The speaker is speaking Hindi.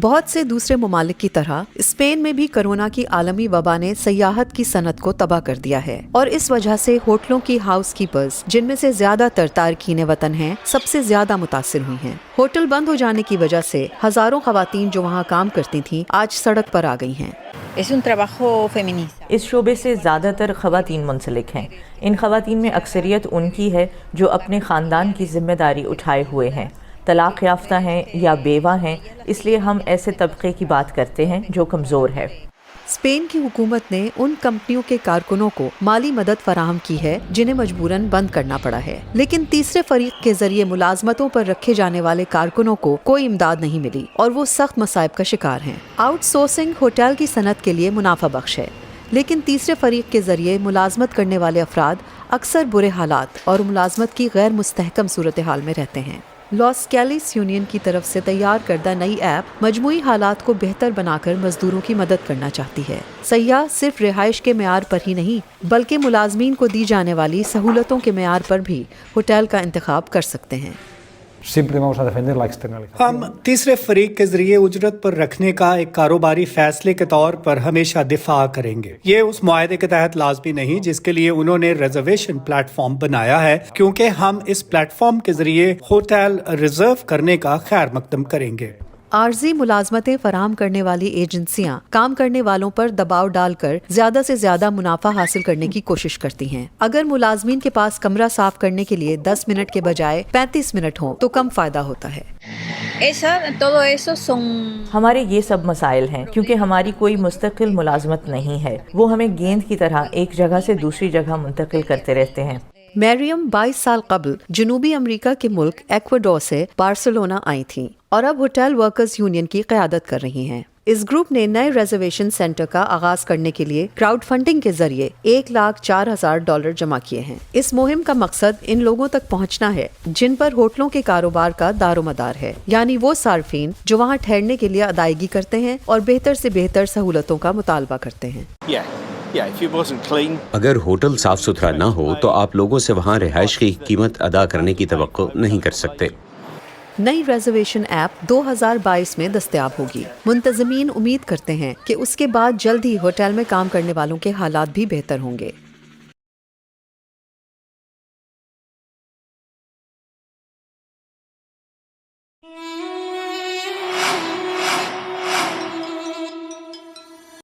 बहुत से दूसरे ममालिक की तरह स्पेन में भी कोरोना की आलमी वबा ने सयाहत की सनत को तबाह कर दिया है। और इस वजह से होटलों की हाउस कीपर्स जिनमें से ज़्यादातर तारकीन वतन हैं सबसे ज़्यादा मुतासर हुई हैं। होटल बंद हो जाने की वजह से हज़ारों खवातीन जो वहाँ काम करती थी आज सड़क पर आ गई हैं. इस शोबे से ज़्यादातर खवातीन मुंसलिक हैं। इन खवातीन में अक्सरियत उनकी है जो अपने ख़ानदान की ज़िम्मेदारी उठाए हुए हैं। तलाक़ याफ्ता हैं या बेवा हैं, इसलिए हम ऐसे तबके की बात करते हैं जो कमज़ोर है। स्पेन की हुकूमत ने उन कंपनियों के कारकुनों को माली मदद फराहम की है, जिन्हें मजबूरन बंद करना पड़ा है। लेकिन तीसरे फरीक के ज़रिए मुलाजमतों पर रखे जाने वाले कारकुनों को कोई इमदाद नहीं मिली, और वो सख्त मसायब का शिकार हैं। आउटसोर्सिंग होटल की सनत के लिए मुनाफा बख्श है, लेकिन तीसरे फरीक के ज़रिए मुलाजमत करने वाले अफराद अक्सर बुरे हालात और मुलाजमत की गैर मुस्तहकम सूरत हाल में रहते हैं। लॉस कैलिस यूनियन की तरफ़ से तैयार करदा नई ऐप मजमू हालात को बेहतर बनाकर मजदूरों की मदद करना चाहती है। सयाह सिर्फ़ रिहाइश के मैार पर ही नहीं, बल्कि मुलाजमीन को दी जाने वाली सहूलतों के मैार पर भी होटल का इंतखब कर सकते हैं। La externalización. हम तीसरे फरीक के ज़रिए उजरत पर रखने का एक कारोबारी फैसले के तौर पर हमेशा दिफा करेंगे ये उस माहे के तहत लाजमी नहीं, जिसके लिए उन्होंने रिजर्वेशन प्लेटफॉर्म बनाया है, क्योंकि हम इस प्लेटफॉर्म के ज़रिए होटल रिज़र्व करने का खैर मकदम करेंगे आर्जी मुलाजमतें फराम करने वाली एजेंसियाँ काम करने वालों पर दबाव डालकर ज़्यादा से ज़्यादा मुनाफा हासिल करने की कोशिश करती हैं। अगर मुलाजमीन के पास कमरा साफ़ करने के लिए 10 मिनट के बजाय 35 मिनट हो तो कम फ़ायदा होता है। son हमारे ये सब मसाइल हैं क्योंकि हमारी कोई मुस्तकिल मुलाजमत नहीं है। वो हमें गेंद की तरह एक जगह से दूसरी जगह मुंतकिल करते रहते हैं। मैरियम 22 साल कबल जनूबी अमेरिका के मुल्क एक्वाडोर से बार्सिलोना आई थीं और अब होटल वर्कर्स यूनियन की क्यादत कर रही हैं। इस ग्रुप ने नए रिजर्वेशन सेंटर का आगाज़ करने के लिए क्राउड फंडिंग के ज़रिए एक लाख चार हज़ार डॉलर जमा किए हैं। इस मुहिम का मकसद इन लोगों तक पहुँचना है जिन पर होटलों के कारोबार का दारोमदार है। यानी वो सार्फिन जो वहाँ ठहरने के लिए अदायगी करते हैं और बेहतर से बेहतर सहूलतों का मुतालबा करते हैं। Yeah, अगर होटल साफ़ सुथरा ना हो तो आप लोगों से वहाँ रिहायश की कीमत अदा करने की तो नहीं कर सकते। नई रेजर्वेशन ऐप 2022 में दस्तयाब होगी। मुंतजमीन उम्मीद करते हैं कि उसके बाद जल्द ही होटल में काम करने वालों के हालात भी बेहतर होंगे।